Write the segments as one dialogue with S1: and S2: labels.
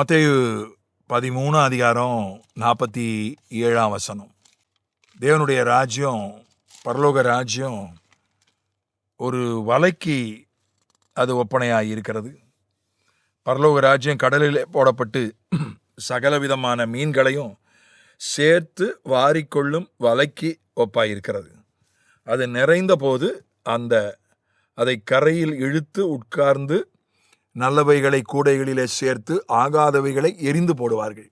S1: மத்தேயு பதிமூணு அதிகாரம் நாற்பத்தி ஏழாம் வசனம். தேவனுடைய ராஜ்யம் பரலோக ராஜ்யம் ஒரு வலைக்கு அது ஒப்பனையாக இருக்கிறது பரலோக ராஜ்யம் கடலில் போடப்பட்டு சகலவிதமான மீன்களையும் சேர்த்து வாரிக்கொள்ளும் வலைக்கு ஒப்பாயிருக்கிறது. அது நிறைந்த போது அந்த அதை கரையில் இழுத்து உட்கார்ந்து நல்லவைகளை கூடைகளிலே சேர்த்து ஆகாதவைகளை எரிந்து போடுவார்கள்.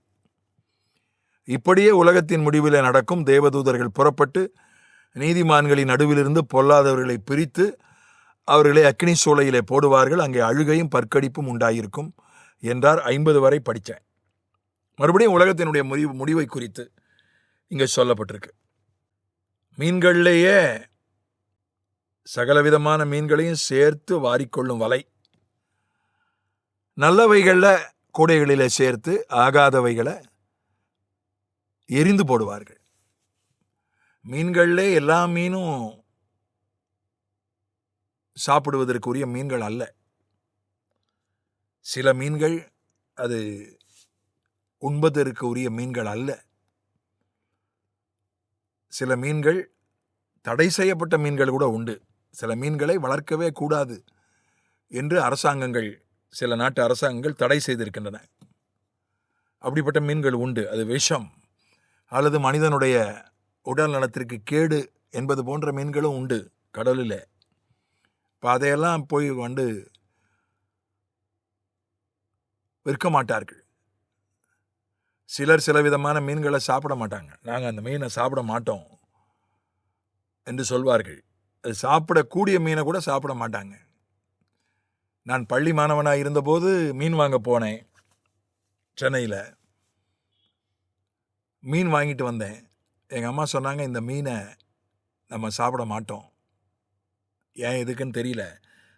S1: இப்படியே உலகத்தின் முடிவில் நடக்கும் தேவதூதர்கள் புறப்பட்டு நீதிமான்களின் நடுவிலிருந்து பொல்லாதவர்களை பிரித்து அவர்களை அக்னி சூளையிலே போடுவார்கள். அங்கே அழுகையும் பற்கடிப்பும் உண்டாயிருக்கும் என்றார் ஐம்பது வரை படித்தேன். மறுபடியும் உலகத்தினுடைய முடிவு முடிவை குறித்து இங்கே சொல்லப்பட்டிருக்கு. மீன்கள்லேயே சகலவிதமான மீன்களையும் சேர்த்து வாரிக்கொள்ளும் வலை. நல்லவைகளில் கூடைகளில் சேர்த்து ஆகாதவைகளை எரிந்து போடுவார்கள். மீன்கள்லே எல்லா மீனும் சாப்பிடுவதற்குரிய மீன்கள் அல்ல. சில மீன்கள் அது உண்பதற்கு உரிய மீன்கள் அல்ல. சில மீன்கள் தடை செய்யப்பட்ட மீன்கள் கூட உண்டு. சில மீன்களை வளர்க்கவே கூடாது என்று அரசாங்கங்கள் சில நாட்டு அரசாங்கங்கள் தடை செய்திருக்கின்றன. அப்படிப்பட்ட மீன்கள் உண்டு. அது விஷம். அல்லது மனிதனுடைய உடல் நலத்திற்கு கேடு என்பது போன்ற மீன்களும் உண்டு கடலில். இப்போ அதையெல்லாம் போய் வந்து விற்க மாட்டார்கள். சிலர் சில விதமான மீன்களை சாப்பிட மாட்டாங்க. நாங்கள் அந்த மீனை சாப்பிட மாட்டோம் என்று சொல்வார்கள். அது சாப்பிடக்கூடிய மீனை கூட சாப்பிட மாட்டாங்க. நான் பள்ளி மாணவனாக இருந்தபோது மீன் வாங்க போனேன். சென்னையில். மீன் வாங்கிட்டு வந்தேன். எங்கள் அம்மா சொன்னாங்க இந்த மீனை நம்ம சாப்பிட மாட்டோம். ஏன் எதுக்குன்னு தெரியல.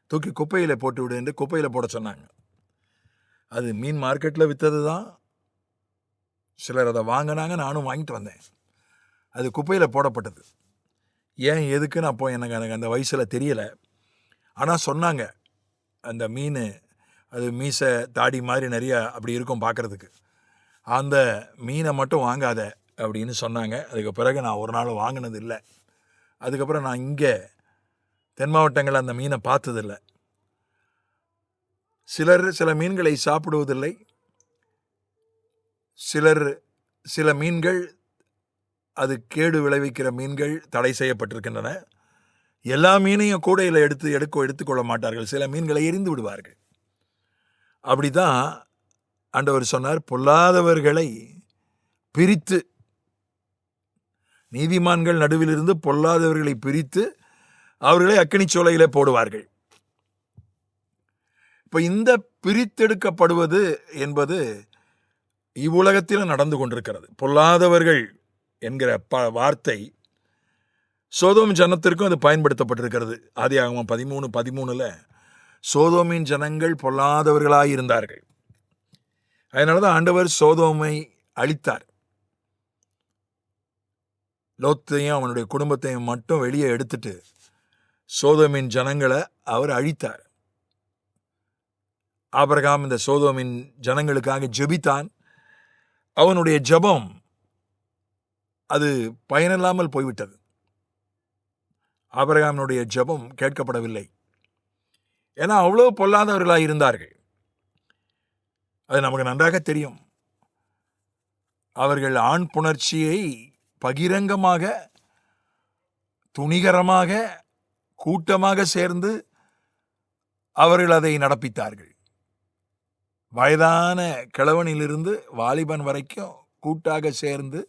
S1: தூக்கி குப்பையில் போட்டு விடுன்னு குப்பையில் போட சொன்னாங்க. அது மீன் மார்க்கெட்டில் விற்றது தான் சிலர் அதை வாங்கினாங்க நானும் வாங்கிட்டு வந்தேன். அது குப்பையில் போடப்பட்டது. ஏன் எதுக்குன்னு அப்போ எனக்கு எனக்கு அந்த வயசில் தெரியலை. ஆனால் சொன்னாங்க அந்த மீன் அது மீசை தாடி மாதிரி நிறைய அப்படி இருக்கும் பார்க்குறதுக்கு அந்த மீனை மட்டும் வாங்காத அப்படின்னு சொன்னாங்க. அதுக்கு பிறகு நான் ஒரு நாள் வாங்கினது இல்லை. அதுக்கப்புறம் நான் இங்கே தென் மாவட்டங்களில் அந்த மீனை பார்த்ததில்லை. சிலர் சில மீன்களை சாப்பிடுவதில்லை. சிலர் சில மீன்கள் அது கேடு விளைவிக்கிற மீன்கள் தடை செய்யப்பட்டிருக்கின்றன. எல்லா மீனையும் கூடையில் எடுத்து எடுக்க எடுத்துக்கொள்ள மாட்டார்கள். சில மீன்களை எரிந்து விடுவார்கள். அப்படிதான் ஆண்டவர் சொன்னார் பொல்லாதவர்களை பிரித்து நீதிமான்கள் நடுவிலிருந்து பொல்லாதவர்களை பிரித்து அவர்களை அக்கினி சோலையில் போடுவார்கள். இப்போ இந்த பிரித்தெடுக்கப்படுவது என்பது இவ்வுலகத்திலும் நடந்து கொண்டிருக்கிறது. பொல்லாதவர்கள் என்கிற ப வார்த்தை சோதோம் ஜனத்திற்கும் அது பயன்படுத்தப்பட்டிருக்கிறது. ஆதி ஆகமம் பதிமூணு பதிமூணில் சோதோமின் ஜனங்கள் பொல்லாதவர்களாக இருந்தார்கள். அதனால தான் ஆண்டவர் சோதோமை அழித்தார். லோத்தையும் அவனுடைய குடும்பத்தையும் மட்டும் வெளியே எடுத்துட்டு சோதோமின் ஜனங்களை அவர் அழித்தார். ஆபரகாம் இந்த சோதோமின் ஜனங்களுக்காக ஜெபித்தான். அவனுடைய ஜெபம் அது பயனில்லாமல் போய்விட்டது. ஆபரகாமனுடைய ஜெபம் கேட்கப்படவில்லை. ஏன்னா அவ்வளோ பொல்லாதவர்களாக இருந்தார்கள். அது நமக்கு நன்றாக தெரியும். அவர்கள் ஆண் புணர்ச்சியை பகிரங்கமாக துணிகரமாக கூட்டமாக சேர்ந்து அவர்கள் அதை நடப்பித்தார்கள். வயதான கிழவனிலிருந்து வாலிபன் வரைக்கும் கூட்டாக சேர்ந்து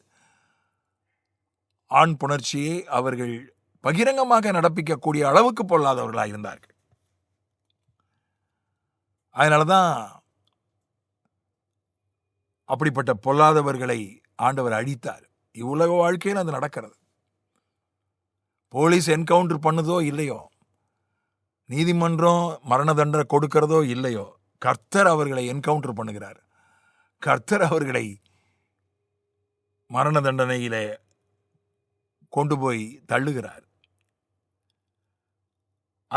S1: ஆண் புணர்ச்சியை அவர்கள் பகிரங்கமாக நடப்பிக்கக்கூடிய அளவுக்கு பொல்லாதவர்களாக இருந்தார்கள். அதனால தான் அப்படிப்பட்ட பொல்லாதவர்களை ஆண்டவர் அழித்தார். இவ்வுலக வாழ்க்கையில் அது நடக்கிறது. போலீஸ் என்கவுண்டர் பண்ணுதோ இல்லையோ நீதிமன்றம் மரண தண்டனை கொடுக்கிறதோ இல்லையோ கர்த்தர் அவர்களை என்கவுண்டர் பண்ணுகிறார். கர்த்தர் அவர்களை மரண தண்டனையிலே கொண்டு போய் தள்ளுகிறார்.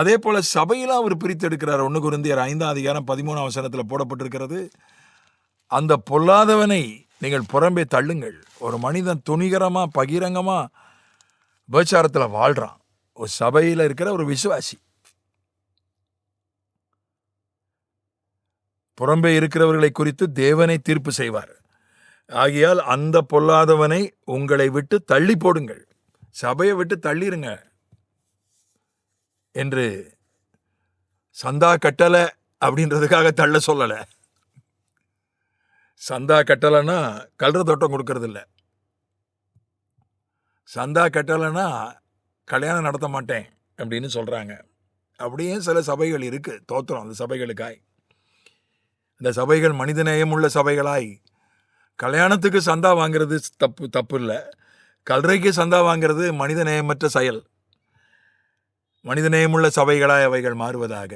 S1: அதே போல சபையில அவர் பிரித்தெடுக்கிறார். ஒன்று குருந்தியர் ஐந்தாம் அதிகாரம் பதிமூணாம் வசனத்தில் போடப்பட்டிருக்கிறது. அந்த பொல்லாதவனை நீங்கள் புறம்பே தள்ளுங்கள். ஒரு மனிதன் துணிகரமாக பகிரங்கமாக விபச்சாரத்தில் வாழ்கிறான் ஒரு சபையில் இருக்கிற ஒரு விசுவாசி. புறம்பே இருக்கிறவர்களை குறித்து தேவனை தீர்ப்பு செய்வார். ஆகையால் அந்த பொல்லாதவனை உங்களை விட்டு தள்ளி போடுங்கள். சபையை விட்டு தள்ளிடுங்க என்று சந்தா கட்டலை அப்படின்றதுக்காக தள்ள சொல்லலை. சந்தா கட்டலைன்னா கல்ற தோட்டம் கொடுக்கறதில்ல. சந்தா கட்டலைன்னா கல்யாணம் நடத்த மாட்டேன் அப்படின்னு சொல்கிறாங்க அப்படியே சில சபைகள் இருக்குது தோத்திரம் அந்த சபைகளுக்காய். இந்த சபைகள் மனிதநேயம் உள்ள சபைகளாய். கல்யாணத்துக்கு சந்தா வாங்கிறது தப்பு தப்பு இல்லை. கல்றைக்கு சந்தா வாங்குறது மனிதநேயமற்ற செயல். மனிதநேயமுள்ள சபைகளாய் அவைகள் மாறுவதாக.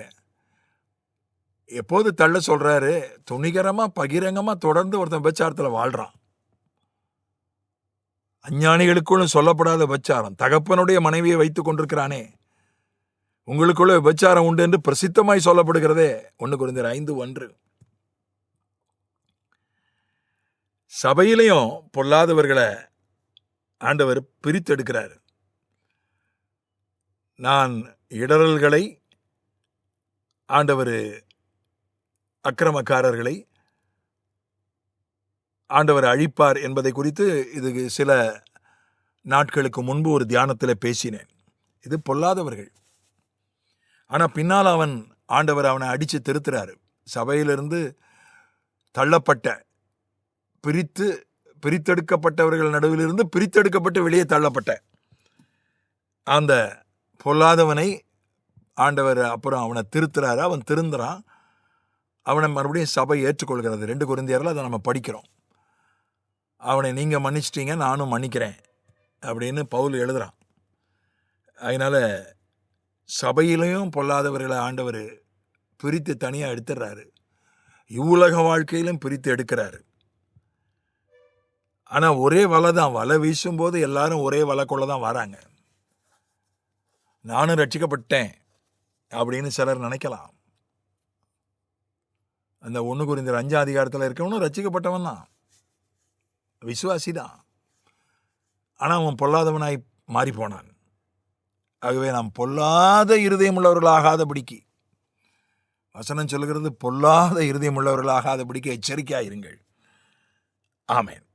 S1: எப்போது தள்ள சொல்கிறாரு துணிகரமாக பகிரங்கமாக தொடர்ந்து ஒருத்தன் விபச்சாரத்தில் வாழ்கிறான் அஞ்ஞானிகளுக்குள்ளும் சொல்லப்படாத விபச்சாரம் தகப்பனுடைய மனைவியை வைத்து கொண்டிருக்கிறானே. உங்களுக்குள்ள விபச்சாரம் உண்டு என்று பிரசித்தமாய் சொல்லப்படுகிறதே ஒன்று குறைந்தர் ஐந்து ஒன்று. சபையிலையும் பொல்லாதவர்களை ஆண்டவர் பிரித்தெடுக்கிறார். நான் இடரல்களை ஆண்டவர் அக்கிரமக்காரர்களை ஆண்டவர் அழிப்பார் என்பதை குறித்து இது சில நாட்களுக்கு முன்பு ஒரு தியானத்தில் பேசினேன். இது பொல்லாதவர்கள். ஆனால் பின்னால் அவன் ஆண்டவர் அவனை அடித்து திருத்துறாரு. சபையிலிருந்து தள்ளப்பட்ட பிரித்து பிரித்தெடுக்கப்பட்டவர்கள் நடுவிலிருந்து பிரித்தெடுக்கப்பட்டு வெளியே தள்ளப்பட்ட அந்த பொல்லாதவனை ஆண்டவர் அப்புறம் அவனை திருத்துறாரு. அவன் திருந்துறான். அவனை மறுபடியும் சபை ஏற்றுக்கொள்கிறது. ரெண்டு குருந்தியரில் அதை நம்ம படிக்கிறோம். அவனை நீங்கள் மன்னிச்சிட்டீங்க நானும் மன்னிக்கிறேன் அப்படின்னு பவுல் எழுதுகிறான் அதனால் சபையிலையும் பொல்லாதவர்களை ஆண்டவர் பிரித்து தனியாக எடுத்துடுறாரு. இவ்வுலக வாழ்க்கையிலும் பிரித்து எடுக்கிறாரு. ஆனால் ஒரே வலை தான் வலை வீசும்போது எல்லாரும் ஒரே வலைக்குள்ளே தான் வராங்க. நானும் ரட்சிக்கப்பட்டேன் அப்படின்னு சிலர் நினைக்கலாம். அந்த ஒன்று குறிந்த அஞ்சாம் அதிகாரத்தில் இருக்கவனும் ரட்சிக்கப்பட்டவன் தான். விசுவாசி தான். ஆனால் அவன் பொல்லாதவனாய் மாறி போனான். ஆகவே நாம் பொல்லாத இருதயம் உள்ளவர்களாகாதபடிக்கு வசனம் சொல்கிறது பொல்லாத இருதயம் உள்ளவர்களாகாதபடிக்கு எச்சரிக்கையாயிருங்கள். ஆமேன்.